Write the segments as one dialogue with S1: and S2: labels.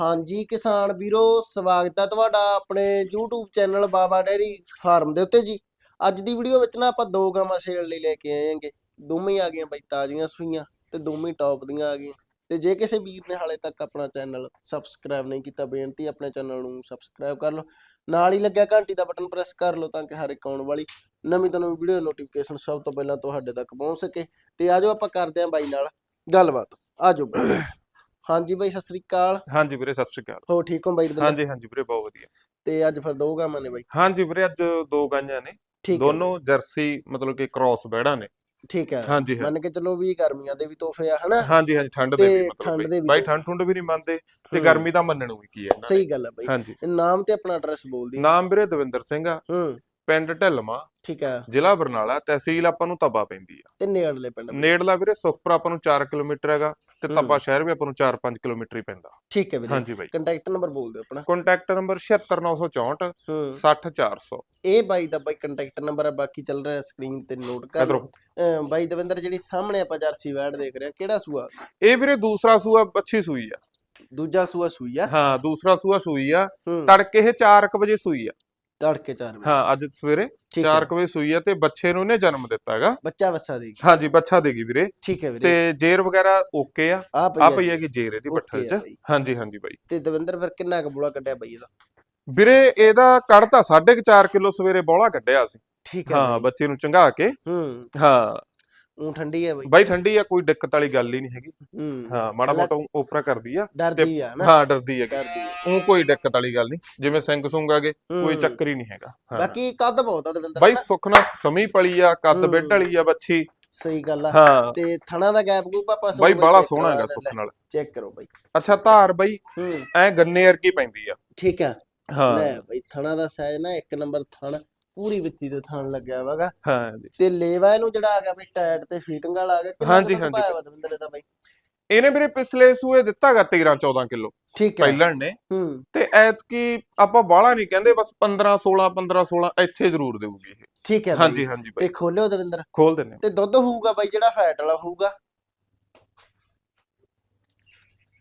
S1: ਹਾਂਜੀ ਕਿਸਾਨ ਵੀਰੋ, ਸਵਾਗਤ ਹੈ ਤੁਹਾਡਾ ਆਪਣੇ YouTube channel Baba dairy farm ਦੇ ਉੱਤੇ ਜੀ। ਅੱਜ ਦੀ ਵੀਡੀਓ ਵਿੱਚ ਨਾ ਆਪਾਂ ਦੋ ਗਾਵਾਂ ਸੇਲ ਲਈ ਲੈ ਕੇ ਆਏ ਹਾਂਗੇ। ਦੋਵੇਂ ਆ ਗਈਆਂ ਬਈ ਤਾਜ਼ੀਆਂ ਸੂਈਆਂ ਤੇ ਦੋਵੇਂ ਟੌਪ ਦੀਆਂ ਆ ਗਈਆਂ। ਤੇ ਜੇ ਕਿਸੇ ਵੀਰ ਨੇ ਹਾਲੇ ਤੱਕ ਆਪਣਾ ਚੈਨਲ ਸਬਸਕ੍ਰਾਈਬ ਨਹੀਂ ਕੀਤਾ, ਬੇਨਤੀ ਆਪਣੇ ਚੈਨਲ ਨੂੰ ਸਬਸਕ੍ਰਾਈਬ ਕਰ ਲਓ। ਨਾਲ ਹੀ ਲੱਗਿਆ ਘੰਟੀ ਦਾ ਬਟਨ ਪ੍ਰੈਸ ਕਰ ਲਓ ਤਾਂ ਕਿ ਹਰ ਇੱਕ ਆਉਣ ਵਾਲੀ ਨਵੀਂ ਤੋਂ ਨਵੀਂ ਵੀਡੀਓ ਨੋਟੀਫਿਕੇਸ਼ਨ ਸਭ ਤੋਂ ਪਹਿਲਾਂ ਤੁਹਾਡੇ ਤੱਕ ਪਹੁੰਚ ਸਕੇ। ਤੇ ਆਜੋ ਆਪਾਂ ਕਰਦੇ ਹਾਂ ਬਾਈ ਨਾਲ ਗੱਲਬਾਤ। ਆਜੋ ਬਾਈ। ਹਾਂਜੀ ਬਾਈ ਸਤਿ ਸ੍ਰੀ ਅਕਾਲ।
S2: ਹਾਂਜੀ ਵੀਰੇ ਸਤਿ ਸ਼੍ਰੀ ਅਕਾਲ।
S1: ਹੋ ਠੀਕ ਹੋ ਬਾਈ?
S2: ਹਾਂਜੀ ਹਾਂਜੀ ਵੀਰੇ ਬਹੁਤ ਵਧੀਆ।
S1: ਤੇ ਅੱਜ ਫਿਰ ਦੋ ਗਾਵਾਂ ਨੇ ਬਾਈ?
S2: ਹਾਂਜੀ ਵੀਰੇ ਅੱਜ ਦੋ ਗਾਈਆਂ ਨੇ। ਦੋਨੋਂ ਜਰਸੀ ਮਤਲਬ ਕਿ ਕ੍ਰਾਸ ਬੈੜਾਂ ਨੇ।
S1: ਠੀਕ ਹੈ।
S2: ਹਾਂਜੀ
S1: ਮੰਨ ਕੇ ਚੱਲੋ ਵੀ ਗਰਮੀਆਂ ਦੇ ਵੀ ਤੋਹਫੇ ਆ ਹਨਾ?
S2: ਹਾਂਜੀ ਹਾਂਜੀ ਠੰਡ ਦੇ ਵੀ ਮਤਲਬ ਬਈ-। ਠੰਡ ਠੁੰਡ ਵੀ ਨਹੀਂ ਮੰਨਦੇ ਤੇ। ਗਰਮੀ ਦਾ ਮੰਨਣ ਵੀ ਕੀ ਹੈ।
S1: ਸਹੀ ਗੱਲ ਹੈ ਬਾਈ।
S2: ਹਾਂਜੀ।
S1: ਨਾਮ ਤੇ ਆਪਣਾ ਐਡਰੈਸ ਬੋਲ ਦੀ
S2: ਨਾਮ ਵੀਰੇ ਦਵਿੰਦਰ ਸਿੰਘ ਆ।
S1: ਹੂੰ।
S2: ਪਿੰਡ ਢਿਲਮਾ
S1: ਠੀਕ ਹੈ।
S2: ਜ਼ਿਲ੍ਹਾ ਬਰਨਾਲਾ ਤਹਿਸੀਲ ਆਪਾਂ ਨੂੰ ਤਬਾ ਪੈਂਦੀ ਆ।
S1: ਤੇ ਨੇੜਲੇ ਪਿੰਡ।
S2: ਨੇੜਲਾ ਵੀਰੇ ਸੁਖਪੁਰ ਆਪਾਂ ਨੂੰ 4 ਕਿਲੋਮੀਟਰ ਹੈਗਾ ਤੇ। ਤਬਾ ਸ਼ਹਿਰ ਵੀ ਆਪਾਂ ਨੂੰ 4-5 ਕਿਲੋਮੀਟਰ ਹੀ ਪੈਂਦਾ।
S1: ਠੀਕ ਹੈ ਵੀਰੇ।
S2: ਹਾਂਜੀ ਬਾਈ।
S1: ਕੰਟੈਕਟ ਨੰਬਰ ਬੋਲ ਦਿਓ ਆਪਣਾ।
S2: ਕੰਟੈਕਟ ਨੰਬਰ 76964
S1: ਹੂੰ।
S2: 60400
S1: ਇਹ ਬਾਈ ਦਾ ਬਾਈ ਕੰਟੈਕਟ ਨੰਬਰ ਹੈ ਬਾਕੀ ਚੱਲ ਰਿਹਾ ਸਕਰੀਨ ਤੇ ਨੋਟ ਕਰ ਲਓ। ਬਾਈ ਦਵਿੰਦਰ ਜਿਹੜੀ ਸਾਹਮਣੇ ਆਪਾਂ ਜਰਸੀ ਵੈਡ ਦੇਖ ਰਹੇ ਕਿਹੜਾ ਸੂਆ?
S2: ਇਹ ਵੀਰੇ ਦੂਸਰਾ ਸੂਆ ਅੱਛੀ ਸੂਈ ਆ।
S1: ਦੂਜਾ ਸੂਆ ਸੂਈ ਆ।
S2: ਹਾਂ ਦੂਸਰਾ ਸੂਆ ਸੂਈ ਆ। ਤੜਕੇ ਇਹ 4:00 ਵਜੇ ਸੂਈ ਆ।
S1: ਤੜਕੇ 4 ਵਜੇ।
S2: ਹਾਂ ਅੱਜ ਸਵੇਰੇ
S1: ਠੀਕ ਹੈ।
S2: 4:00 ਵਜੇ ਸੂਈ ਆ ਤੇ ਬੱਚੇ ਨੂੰ ਇਹਨੇ ਜਨਮ ਦਿੱਤਾ ਹੈਗਾ।
S1: ਬੱਚਾ ਵੱਸਾ ਦੇਗੀ
S2: ਹਾਂਜੀ ਬੱਚਾ ਦੇਗੀ ਵੀਰੇ।
S1: ਠੀਕ ਹੈ ਵੀਰੇ।
S2: ਤੇ ਜੇਰ ਵਗੈਰਾ ਓਕੇ ਆ?
S1: ਆ
S2: ਪਈ ਹੈਗੀ ਜੇਰ ਇਹਦੀ ਪੱਠਲ ਚ। ਹਾਂਜੀ ਹਾਂਜੀ ਬਾਈ।
S1: ਤੇ ਦਵਿੰਦਰ ਫਿਰ ਕਿੰਨਾ ਕੁ ਬੋਲਾ ਕੱਢਿਆ ਬਾਈ ਇਹਦਾ?
S2: ਵੀਰੇ ਇਹਦਾ ਕੱਢਤਾ 4.5 ਕਿਲੋ ਸਵੇਰੇ ਬੋਲਾ ਕੱਢਿਆ ਸੀ
S1: ਠੀਕ ਹੈ
S2: ਹਾਂ। ਬੱਚੇ ਨੂੰ ਚੰਗਾ ਕੇ।
S1: ਹੂੰ।
S2: ਹਾਂ।
S1: ਉਹ ਠੰਡੀ ਹੈ ਬਾਈ।
S2: ਬਾਈ ਠੰਡੀ ਆ ਕੋਈ ਦਿੱਕਤ ਵਾਲੀ ਗੱਲ ਹੀ ਨਹੀਂ ਹੈਗੀ।
S1: ਹੂੰ
S2: ਹਾਂ ਮਾੜਾ ਮੋਟਾ ਓਪਰਾ ਕਰਦੀ ਆ
S1: ਡਰਦੀ ਆ ਨਾ।
S2: ਹਾਂ ਡਰਦੀ ਹੈ
S1: ਡਰਦੀ ਆ।
S2: ਉਹ ਕੋਈ ਦਿੱਕਤ ਵਾਲੀ ਗੱਲ ਨਹੀਂ ਜਿਵੇਂ ਸਿੰਘ ਸੁੰਗ ਆਗੇ ਕੋਈ
S1: ਹੂੰ।
S2: ਚੱਕਰ ਹੀ ਨਹੀਂ ਹੈਗਾ। ਹਾਂ।
S1: ਬਾਕੀ ਕੱਦ ਬਹੁਤ ਆ ਦਵਿੰਦਰ
S2: ਬਾਈ
S1: ਹਨਾ?
S2: ਸੁੱਖ ਨਾਲ ਸਮੀ ਪਲੀ ਆ ਕੱਦ। ਬੈੱਡ ਵਾਲੀ ਆ ਬੱਚੀ।
S1: ਸਹੀ ਗੱਲ ਆ।
S2: ਹਾਂ।
S1: ਤੇ ਥਣਾ ਦਾ ਗੈਪ ਗੂਪ ਆਪਾਂ
S2: ਬਾਈ ਬਾਲਾ ਸੋਹਣਾ ਹੈਗਾ ਸੁੱਖ ਨਾਲ।
S1: ਚੈੱਕ ਕਰੋ ਬਾਈ।
S2: ਅੱਛਾ ਧਾਰ ਬਾਈ
S1: ਹੂੰ।
S2: ਐ ਗੰਨੇ ਵਰਗੀ ਪੈਂਦੀ ਆ।
S1: ਠੀਕ ਆ।
S2: ਹਾਂ।
S1: ਲੈ ਬਾਈ ਥਣਾ ਦਾ ਸਾਈਜ਼ ਨਾ ਇੱਕ ਨੰਬਰ ਥਣ। ਪੂਰੀ ਵਿੱਤੀ ਦੇ ਥਣ ਲੱਗਿਆ ਵਾਗਾ
S2: ਹਾਂ ਜੀ
S1: ਤੇ ਲੇਵਾ ਇਹਨੂੰ ਜਿਹੜਾ ਆ ਗਿਆ ਬਈ ਟਾਇਟ ਤੇ ਫੀਟਿੰਗ ਵਾਲਾ ਆ ਗਿਆ ਕਿੰਨਾ
S2: ਹਾਂਜੀ,
S1: ਕੁ
S2: ਹਾਂਜੀ।
S1: ਪਾਇਆ ਵਾ ਦਵਿੰਦਰ ਇਹਦਾ ਬਾਈ?
S2: ਇਹਨੇ ਵੀਰੇ ਪਿਛਲੇ ਸੂਏ ਦਿੱਤਾਗਾ 13 14 ਕਿਲੋ।
S1: ਠੀਕ ਹੈ।
S2: ਪਹਿਲਣ ਨੇ
S1: ਹੂੰ।
S2: ਤੇ ਐਤਕੀ ਆਪਾਂ ਬਾਹਲਾ ਨਹੀਂ ਕਹਿੰਦੇ ਬਸ 15 16 15 16 ਇੱਥੇ ਜ਼ਰੂਰ ਦੇਊਗੀ ਇਹ।
S1: ਠੀਕ ਹੈ ਬਾਈ।
S2: ਹਾਂਜੀ ਹਾਂਜੀ
S1: ਤੇ
S2: ਬਾਈ
S1: ਖੋਲਿਓ ਦਵਿੰਦਰ।
S2: ਖੋਲ ਦਿੰਨੇ
S1: ਤੇ ਦੁੱਧ ਹੋਊਗਾ ਬਾਈ ਜਿਹੜਾ ਫੈਟ ਵਾਲਾ ਹੋਊਗਾ?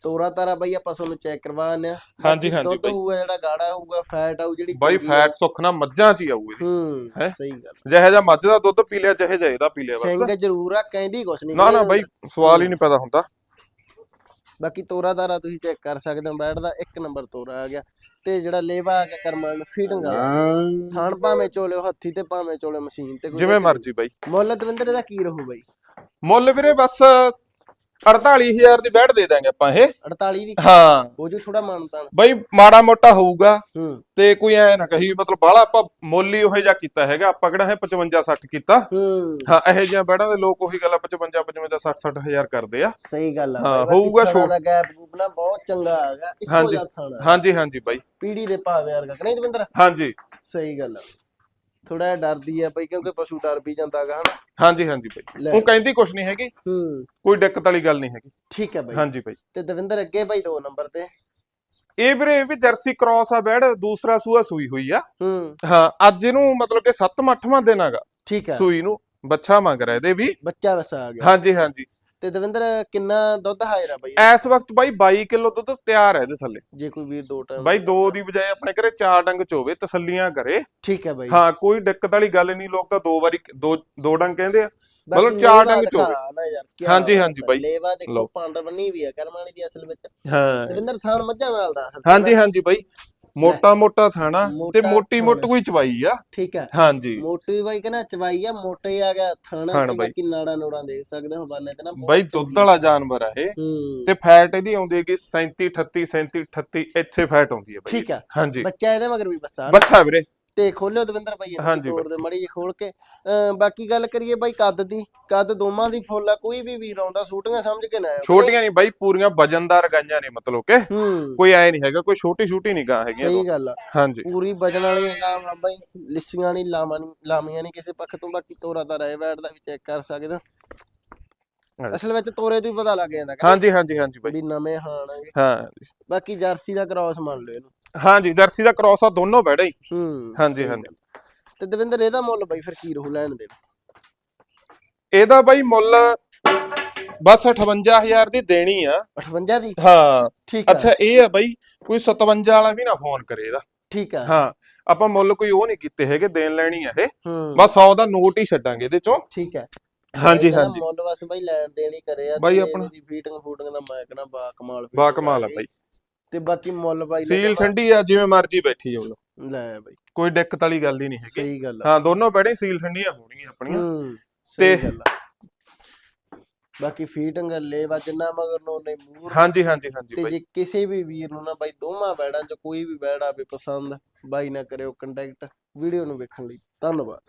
S1: ਤੋਰਾ ਤਾਰਾ ਬਾਈ ਆਪਾਂ ਤੁਹਾਨੂੰ ਚੈੱਕ ਕਰਵਾਉਂਦੇ ਆ
S2: ਹਾਂਜੀ, ਹਾਂਜੀ
S1: ਦੁੱਧ। ਹੋਊਗਾ ਜਿਹੜਾ ਗਾੜਾ ਹੋਊਗਾ ਫੈਟ ਆਊ ਜਿਹੜੀ
S2: ਬਾਈ। ਫੈਟ ਸੁੱਖ ਨਾਲ ਮੱਝਾਂ ਚ ਹੀ ਆਊ ਇਹਦੀ।
S1: ਹੂੰ
S2: ਹੈਂ?
S1: ਸਹੀ ਗੱਲ।
S2: ਜਿਹੇ ਜਿਹਾ ਮੱਝ ਦਾ ਦੁੱਧ ਪੀ ਲਿਆ ਜਿਹੇ ਜਿਹਾ ਇਹਦਾ ਪੀ ਲਿਆ ਬਸ।
S1: ਸਿੰਘ ਜ਼ਰੂਰ ਆ ਕਹਿੰਦੀ ਕੁਛ ਨਹੀਂ
S2: ਨਾ ਨਾ ਬਾਈ ਸਵਾਲ ਹੀ ਨਹੀਂ ਪੈਦਾ ਹੁੰਦਾ।
S1: ਬਾਕੀ ਤੋਰਾ ਤਾਰਾ ਤੁਸੀਂ ਚੈੱਕ ਕਰ ਸਕਦੇ ਹੋ ਬੈਠ ਦਾ ਇੱਕ ਨੰਬਰ ਤੋਰਾ ਆ ਗਿਆ। ਤੇ ਜਿਹੜਾ ਲੇਵਾ ਆ ਗਿਆ ਕਰਮਾਨ ਫੀਡਿੰਗ ਵਾਲਾ। ਥਾਣ ਭਾਵੇਂ ਚੋਲਿਓ ਹੱਥੀ ਤੇ ਭਾਵੇਂ ਚੋਲੇ ਮਸ਼ੀਨ ਤੇ
S2: ਜਿਵੇਂ ਮਰਜ਼ੀ ਬਾਈ।
S1: ਮੁੱਲ ਦਵਿੰਦਰ ਇਹਦਾ ਕੀ ਰਹੂ ਬਾਈ?
S2: ਮੁੱਲ ਵੀਰੇ ਬਸ 48000 ਦੀ ਬੈਠ ਦੇ ਦਾਂਗੇ ਆਪਾਂ ਇਹ।
S1: 48 ਦੀ
S2: ਹਾਂ।
S1: ਉਹ ਜੋ ਥੋੜਾ ਮਾਨਤਾਨ
S2: ਬਾਈ ਮਾੜਾ ਮੋਟਾ ਹੋਊਗਾ।
S1: ਹੂੰ।
S2: ਤੇ ਕੋਈ ਐ ਨਾ ਕਹੀ ਮਤਲਬ ਬਾਹਲਾ ਆਪਾਂ ਮੁੱਲ ਹੀ ਉਹੇ ਜਿਹਾ ਕੀਤਾ ਹੈਗਾ ਆਪਾਂ ਕਿਹੜਾ ਹੈ 55 60 ਕੀਤਾ।
S1: ਹੂੰ।
S2: ਹਾਂ ਇਹੋ ਜਿਹੀਆਂ ਬੈੜਾਂ ਦੇ ਲੋਕ ਉਹੀ ਗੱਲ 55 55 60 60 ਹਜ਼ਾਰ ਕਰਦੇ ਆ।
S1: ਸਹੀ ਗੱਲ ਆ।
S2: ਹਾਂ,
S1: ਬਾਈ, ਬਾਕੀ
S2: ਹੋਊਗਾ
S1: ਥਣਾਂ ਦਾ ਗੈਪ ਗੂਪ ਨਾ ਬਹੁਤ ਚੰਗਾ ਆ ਗਿਆ ਇੱਕੋ
S2: ਹਾਂਜੀ।
S1: ਜਿਹਾ ਥਾਣਾ
S2: ਹਾਂਜੀ ਹਾਂਜੀ ਬਾਈ।
S1: ਪੀੜੀ ਦੇ ਭਾਵੇਂ ਵਰਗਾ ਕਿ ਨਹੀਂ ਦਵਿੰਦਰ?
S2: ਹਾਂਜੀ।
S1: ਸਹੀ ਗੱਲ ਆ। ਥੋੜਾ ਜਿਹਾ ਡਰਦੀ ਆ ਬਈ ਕਿਉਂਕਿ ਪਸ਼ੂ ਡਰ ਵੀ ਜਾਂਦਾ ਹੈਗਾ ਹਨਾ।
S2: ਹਾਂਜੀ ਹਾਂਜੀ ਬਾਈ। ਉਹ ਕਹਿੰਦੀ ਕੁਛ ਨਹੀਂ ਹੈਗੀ।
S1: ਹੂੰ।
S2: ਕੋਈ ਦਿੱਕਤ ਵਾਲੀ ਗੱਲ ਨਹੀਂ ਹੈਗੀ।
S1: ਠੀਕ ਹੈ ਬਾਈ।
S2: ਹਾਂਜੀ ਬਾਈ।
S1: ਤੇ ਦਵਿੰਦਰ ਅੱਗੇ ਬਾਈ ਦੋ ਨੰਬਰ ਤੇ।
S2: ਇਹ ਵੀਰੇ ਇਹ ਵੀ ਜਰਸੀ ਕ੍ਰਾਸ ਆ ਬੈੜ ਦੂਸਰਾ ਸੂਆ ਸੂਈ ਹੋਈ ਆ।
S1: ਹੂੰ।
S2: ਹਾਂ ਅੱਜ ਇਹਨੂੰ ਮਤਲਬ ਕਿ 7ਵਾਂ 8ਵਾਂ ਦਿਨ ਹੈਗਾ
S1: ਠੀਕ ਹੈ
S2: ਸੂਈ ਨੂੰ ਬੱਚਾ ਮੰਗ ਰਿਹਾ ਇਹਦੇ ਵੀ।
S1: ਬੱਚਾ ਵਸਾ ਆ ਗਿਆ।
S2: ਹਾਂਜੀ ਹਾਂਜੀ।
S1: ਤੇ ਦਵਿੰਦਰ ਕਿੰਨਾ ਦੁੱਧ ਹਾਜ਼ਰ ਆ ਬਾਈ?
S2: ਇਸ ਵਕਤ ਬਾਈ 22 ਕਿਲੋ ਦੁੱਧ ਤਿਆਰ ਹੈ ਇਹਦੇ ਥੱਲੇ।
S1: ਜੇ ਕੋਈ ਵੀਰ ਦੋ ਟਾਈਮ
S2: ਬਾਈ ਦੋ ਦੀ ਬਜਾਏ ਆਪਣੇ ਘਰੇ ਚਾਰ ਡੰਗ ਚੋਵੇ ਤਸੱਲੀਆਂ ਕਰੇ।
S1: ਠੀਕ ਹੈ ਬਾਈ।
S2: ਹਾਂ ਕੋਈ ਦਿੱਕਤ ਵਾਲੀ ਗੱਲ ਨਹੀਂ ਲੋਕ ਤਾਂ ਦੋ ਵਾਰੀ ਦੋ ਦੋ ਡੰਗ ਕਹਿੰਦੇ ਆ। ਮਤਲਬ ਚਾਰ ਡੰਗ ਚੋਵੇ। ਹਾਂਜੀ, ਹਾਂਜੀ। ਬਾਈ।
S1: ਲੇਵਾ ਦੇਖੋ। ਪਾਂਡਰ ਬੰਨੀ ਵੀ ਆ ਕਰਮਾਣੀ ਦੀ ਅਸਲ ਵਿੱਚ।
S2: ਹਾਂ।
S1: ਦਵਿੰਦਰ ਥਾਣ ਮੱਝਾਂ ਨਾਲ ਦਾ
S2: ਹਾਂਜੀ ਹਾਂਜੀ ਬਾਈ। ਮੋਟਾ ਮੋਟਾ ਥਾਣਾ ਤੇ
S1: ਮੋਟਾ
S2: ਮੋਟੀ
S1: ਥਾਣਾ।
S2: ਕੋਈ ਚਵਾਈ ਆ।
S1: ਠੀਕ ਹੈ
S2: ਹਾਂਜੀ।
S1: ਮੋਟੀ ਬਾਈ ਕਹਿੰਦਾ ਚਵਾਈ ਆ ਮੋਟੇ ਆ ਗਿਆ ਥਾਣਾ
S2: ਥਣ
S1: ਤੇ
S2: ਬਾਈ।
S1: ਬਾਕੀ ਨਾੜਾ ਨੋੜਾਂ ਦੇਖ ਸਕਦੇ ਹੋ ਬਾਨੇ ਤੇ ਨਾ ਬਹੁਤ
S2: ਬਾਈ ਦੁੱਧ ਵਾਲਾ ਜਾਨਵਰ ਆ ਇਹ।
S1: ਹੂੰ।
S2: ਤੇ ਫੈਟ ਇਹਦੀ ਆਉਂਦੀ ਹੈਗੀ 37 38 37 38 ਇੱਥੇ ਫੈਟ ਆਉਂਦੀ ਹੈ ਬਾਈ।
S1: ਠੀਕ ਹੈ
S2: ਹਾਂਜੀ।
S1: ਬੱਚਾ ਇਹਦੇ ਮਗਰ ਵੀ ਬੱਸਾ।
S2: ਬੱਚਾ ਵੀਰੇ।
S1: ਤੇ ਖੋਲਿਓ ਦਵਿੰਦਰ ਇਹਨਾਂ
S2: ਹਾਂਜੀ
S1: ਦੀ ਤੋੜ ਦੇ ਮੜੀ ਜੀ ਖੋਲ ਕੇ। ਬਾਕੀ ਗੱਲ ਕਰੀਏ ਬਾਈ ਕੱਦ ਦੀ ਕੱਦ ਦੋਵਾਂ ਦੀ ਫੁੱਲ ਆ ਕੋਈ ਵੀ ਵੀਰ ਆਉਂਦਾ ਛੋਟੀਆਂ ਸਮਝ ਕੇ ਨਾ
S2: ਛੋਟੀਆਂ ਨਹੀਂ ਬਾਈ ਪੂਰੀਆਂ ਵਜਨਦਾਰ ਗਾਈਆਂ ਨੇ ਮਤਲਬ ਕਿ। ਕੋਈ ਐ ਨਹੀਂ ਹੈਗਾ ਕੋਈ ਛੋਟੀ ਛੋਟੀ ਨਹੀਂ ਗਾਂ ਹੈਗੀਆਂ
S1: ਸਹੀ ਗੱਲ ਆ।
S2: ਹਾਂਜੀ।
S1: ਪੂਰੀ ਵਜਨ ਵਾਲੀ ਨਾਮ ਆ ਬਾਈ ਲਿੱਸੀਆਂ ਨਹੀਂ ਲਾਵਾਂ ਨਹੀਂ ਲਾਮੀਆਂ ਨਹੀਂ ਕਿਸੇ ਪੱਖ ਤੋਂ ਬਾਕੀ ਤੋਰਾ ਤਾਂ ਰਹਿ ਬੈਠ ਦਾ ਵੀ ਚੈੱਕ ਕਰ ਸਕਦੇ। ਅਸਲ ਵਿੱਚ ਤੋਰੇ ਤੋਂ ਹੀ ਪਤਾ ਲੱਗ ਜਾਂਦਾ
S2: ਹਾਂਜੀ ਹਾਂਜੀ ਹਾਂਜੀ ਬਾਈ।
S1: ਵੀ ਨਵੇਂ ਹਾਣ
S2: ਹਾਂ।
S1: ਬਾਕੀ ਜਰਸੀ ਦਾ ਕ੍ਰਾਸ ਮੰਨ ਲਓ ਇਹਨੂੰ।
S2: ਹਾਂਜੀ ਜਰਸੀ ਦਾ ਕ੍ਰਾਸ ਆ ਦੋਨੋਂ ਬੈੜਾ ਹੀ।
S1: ਹੂੰ
S2: ਹਾਂਜੀ, ਹਾਂਜੀ।
S1: ਤੇ ਦਵਿੰਦਰ ਇਹਦਾ ਮੁੱਲ ਬਾਈ ਫਿਰ ਕੀ ਰਹੂ ਲੈਣ ਦੇ?
S2: ਇਹਦਾ ਬਾਈ ਮੁੱਲ ਬਸ 58000 ਦੀ ਦੇਣੀ ਆ।
S1: 58 ਦੀ?
S2: ਹਾਂ।
S1: ਠੀਕ ਆ।
S2: ਅੱਛਾ ਇਹ ਆ ਬਾਈ ਕੋਈ 57 ਵਾਲਾ ਵੀ ਨਾ ਫੋਨ ਕਰੇ ਇਹਦਾ।
S1: ਠੀਕ ਆ।
S2: ਹਾਂ ਆਪਾਂ ਮੁੱਲ ਕੋਈ ਉਹ ਨਹੀਂ ਕੀਤੇ ਹੈਗੇ ਦੇਣ ਲੈਣੀ ਆ ਇਹ।
S1: ਹੂੰ।
S2: ਬਸ 100 ਦਾ ਨੋਟ ਹੀ ਛੱਡਾਂਗੇ ਇਹਦੇ ਚੋਂ।
S1: ਠੀਕ ਹੈ
S2: ਹਾਂਜੀ ਹਾਂਜੀ।
S1: ਮੁੱਲ ਬਸ ਬਾਈ ਲੈਣ ਦੇਣੀ ਕਰੇ ਆ
S2: ਬਾਈ ਆਪਣਾ-
S1: ਫੀਟਿੰਗ ਫੂਟਿੰਗ ਦਾ ਮੈਂ ਕਹਣਾ ਬਾ ਕਮਾਲ
S2: ਬਾ ਕਮਾਲ ਆ। ਬਾਈ।
S1: ਤੇ ਬਾਕੀ ਮੁੱਲ ਬਾਈ ਨੇ
S2: ਸੀਲ ਠੰਡੀ ਆ ਜਿਵੇਂ ਮਰਜ਼ੀ ਬੈਠੀ ਜਾਓ
S1: ਲੈ ਬਾਈ।
S2: ਕੋਈ ਦਿੱਕਤ ਵਾਲੀ ਗੱਲ ਹੀ ਨਹੀਂ ਹੈਗੀ।
S1: ਸਹੀ ਗੱਲ ਆ।
S2: ਹਾਂ ਦੋਨੋਂ ਬੈੜੇ ਸੀਲ ਠੰਡੀਆਂ ਹੋਣਗੀਆਂ ਆਪਣੀਆਂ।
S1: ਹੂੰ ਸਹੀ
S2: ਤੇ-
S1: ਗੱਲ ਆ। ਬਾਕੀ ਫੀਟਿੰਗ ਲੇਵਾ ਜਿੰਨਾ ਮਗਰ ਨੂੰ ਨੇ ਮੂਰ
S2: ਹਾਂਜੀ ਹਾਂਜੀ ਹਾਂਜੀ
S1: ਤੇ
S2: ਬਾਈ।
S1: ਜੇ ਕਿਸੇ ਵੀ ਵੀਰ ਨੂੰ ਨਾ ਬਾਈ ਦੋਵਾਂ ਬੈੜਾਂ ਚ ਕੋਈ ਵੀ ਬੈੜ ਆਵੇ ਪਸੰਦ ਬਾਈ ਨਾ ਕਰਿਓ ਕੰਟੈਕਟ ਵੀਡੀਓ ਨੂੰ ਵੇਖਣ ਲਈ ਧੰਨਵਾਦ।